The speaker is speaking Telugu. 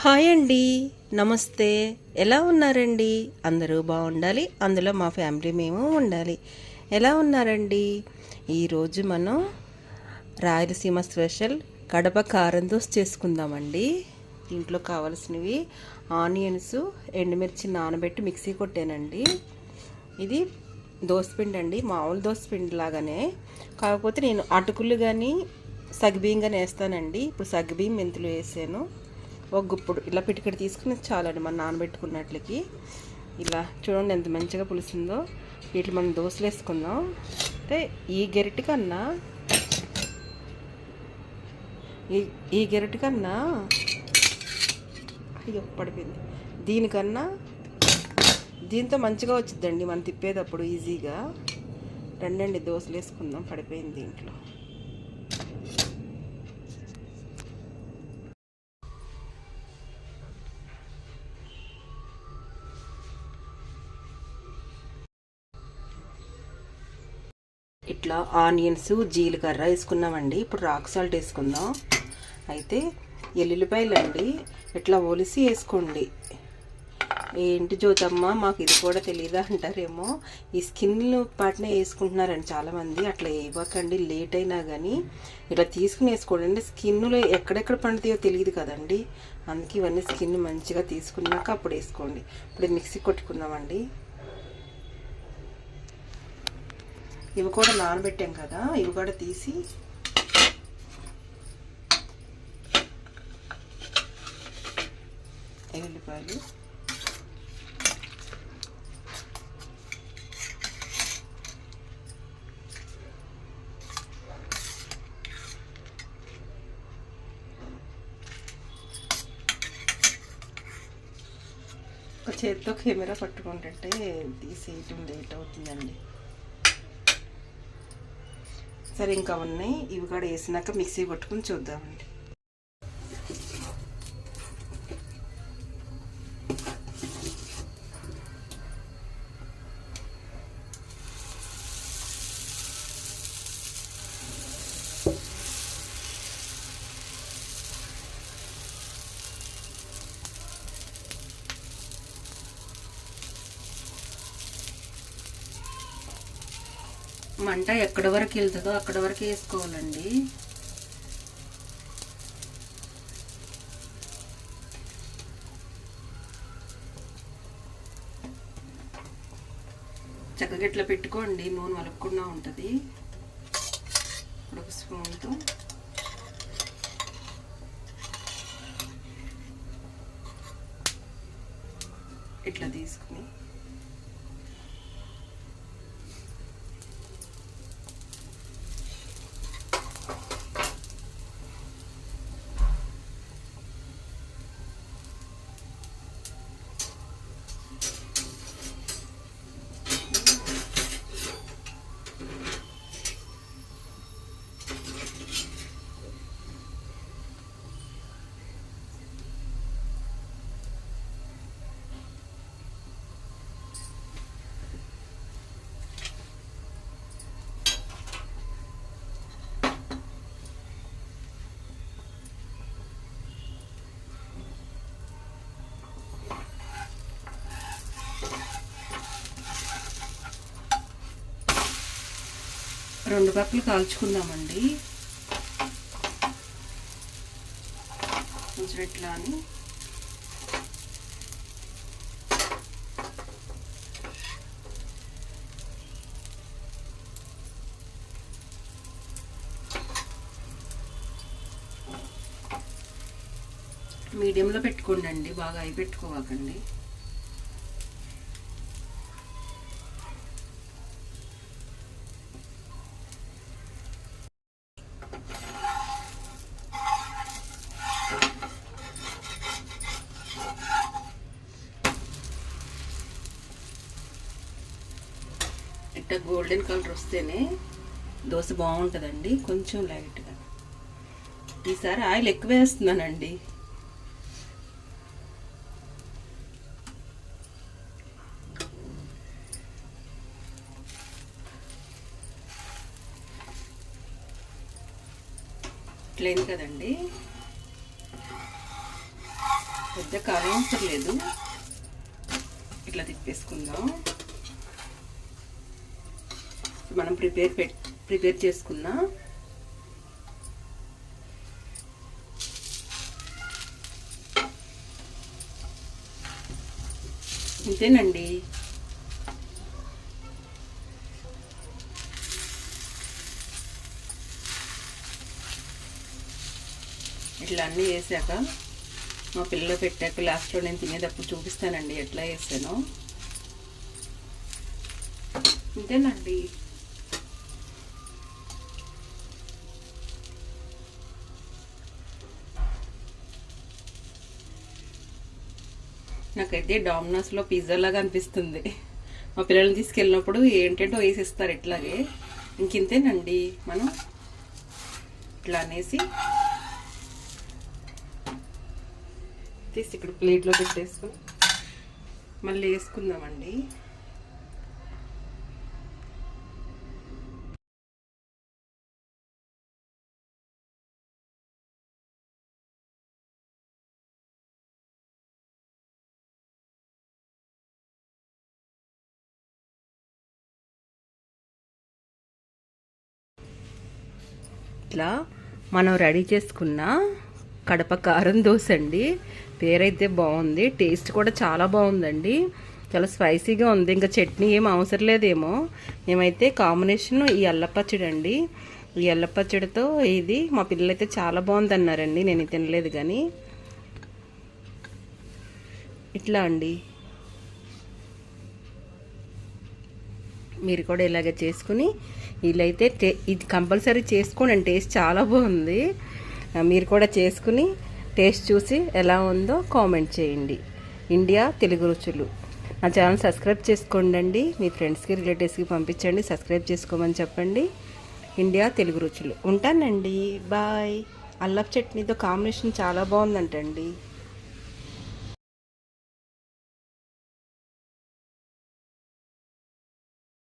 హాయ్ అండి. నమస్తే. ఎలా ఉన్నారండి? అందరూ బాగుండాలి. అందులో మా ఫ్యామిలీ మేము ఉండాలి. ఎలా ఉన్నారండి? ఈరోజు మనం రాయలసీమ స్పెషల్ కడప కారం దోశ చేసుకుందామండి. దీంట్లో కావాల్సినవి ఆనియన్స్ ఎండుమిర్చి నానబెట్టి మిక్సీ కొట్టానండి. ఇది దోసపిండి అండి. మామూలు దోసపిండి లాగానే. కాకపోతే నేను అటుకులు కానీ సగ్బియ్యం కానీ వేస్తానండి. ఇప్పుడు సగ్బియ్యం మెంతులు వేసాను. ఒక గుప్పుడు ఇలా పిటికడి తీసుకుని చాలండి మనం నానబెట్టుకున్నట్లకి ఇలా చూడండి ఎంత మంచిగా పులిసిందో. వీటిని మనం దోశలు వేసుకుందాం. అంటే ఈ గెరటి కన్నా ఈ ఈ గెరటి కన్నా అయ్యో పడిపోయింది. దీనికన్నా దీంతో మంచిగా వచ్చిందండి మనం తిప్పేటప్పుడు ఈజీగా. రెండండి దోశలు వేసుకుందాం పడిపోయింది దీంట్లో. ఇట్లా ఆనియన్స్ జీలకర్ర వేసుకున్నామండి. ఇప్పుడు రాక్ సాల్ట్ వేసుకుందాం. అయితే ఎల్లుల్లిపాయలు అండి ఇట్లా ఒలిసి వేసుకోండి. ఏంటి జ్యోతమ్మ మాకు ఇది కూడా తెలియదా అంటారేమో. ఈ స్కిన్ పాటనే వేసుకుంటున్నారండి చాలామంది. అట్లా ఇవ్వకండి లేట్ అయినా కానీ ఇలా తీసుకుని వేసుకోండి. అంటే స్కిన్లో ఎక్కడెక్కడ పండుతాయో తెలియదు కదండి. అందుకే ఇవన్నీ స్కిన్ మంచిగా తీసుకున్నాక అప్పుడు వేసుకోండి. ఇప్పుడు మిక్సీ కొట్టుకుందామండి. ఇవి కూడా నానబెట్టాం కదా ఇవి కూడా తీసి ఎల్లిపాయలు ఒక చేతితో కెమెరా పట్టుకుంటుంటే తీసేయటం లేట్ అవుతుందండి. సరే ఇంకా ఉన్నాయి. ఇవి కూడా వేసినాక మిక్సీ కొట్టుకుని చూద్దామండి. మంట ఎక్కడ వరకు వెళ్తుందో అక్కడ వరకు వేసుకోవాలండి. చక్కగా ఇట్లా పెట్టుకోండి నూనె వలపకుండా ఉంటుంది. ఇప్పుడు ఒక స్పూన్తో. ఇట్లా తీసుకుని రెండు కప్పులు కాల్చుకుందామండి. కొంచెం ఇట్లా అని మీడియంలో పెట్టుకోండి అండి బాగా అయి పెట్టుకోవాకండి ఇట్లా గోల్డెన్ కలర్ వస్తేనే దోశ బాగుంటుందండి కొంచెం లైట్గా. ఈసారి ఆయిల్ ఎక్కువ వేస్తున్నానండి. ఇట్లయింది కదండి. పెద్ద కాలం అవసరం లేదు. ఇట్లా తిప్పేసుకుందాం. మనం ప్రిపేర్ పెట్ ప్రిపేర్ చేసుకున్న ఇంతేనండి. ఇట్లా అన్నీ వేసాక మా పిల్లలు పెట్టాక లాస్ట్లో నేను తినేటప్పుడు చూపిస్తానండి ఎట్లా వేసానో. ఇంతేనండి. నాకైతే డామినోస్లో పిజ్జా లాగా అనిపిస్తుంది. మా పిల్లల్ని తీసుకెళ్ళినప్పుడు ఏంటంటో వేసిస్తారు ఇట్లాగే. ఇంకింతేనండి మనం ఇట్లా అనేసి తీసి ఇక్కడ ప్లేట్లో పెట్టేసుకుని మళ్ళీ వేసుకుందామండి. ఇట్లా మనం రెడీ చేసుకున్న కడప కారం దోశ అండి పేరైతే బాగుంది. టేస్ట్ కూడా చాలా బాగుందండి. చాలా స్పైసీగా ఉంది. ఇంకా చట్నీ ఏం అవసరం లేదేమో. మేమైతే కాంబినేషన్ ఈ అల్లపచ్చడి అండి ఈ అల్లపచ్చడితో ఇది మా పిల్లలైతే చాలా బాగుంది అన్నారండి నేను తినలేదు కానీ. ఇట్లా అండి. మీరు కూడా ఇలాగే చేసుకుని వీళ్ళైతే టే ఇది కంపల్సరీ చేసుకోండి టేస్ట్ చాలా బాగుంది. మీరు కూడా చేసుకుని టేస్ట్ చూసి ఎలా ఉందో కామెంట్ చేయండి. ఇండియా తెలుగు రుచులు. నా ఛానల్ సబ్స్క్రైబ్ చేసుకోండి మీ ఫ్రెండ్స్కి రిలేటివ్స్కి పంపించండి సబ్స్క్రైబ్ చేసుకోమని చెప్పండి. ఇండియా తెలుగు రుచులు. ఉంటానండి. బాయ్. అల్లపు చట్నీతో కాంబినేషన్ చాలా బాగుందంటండి.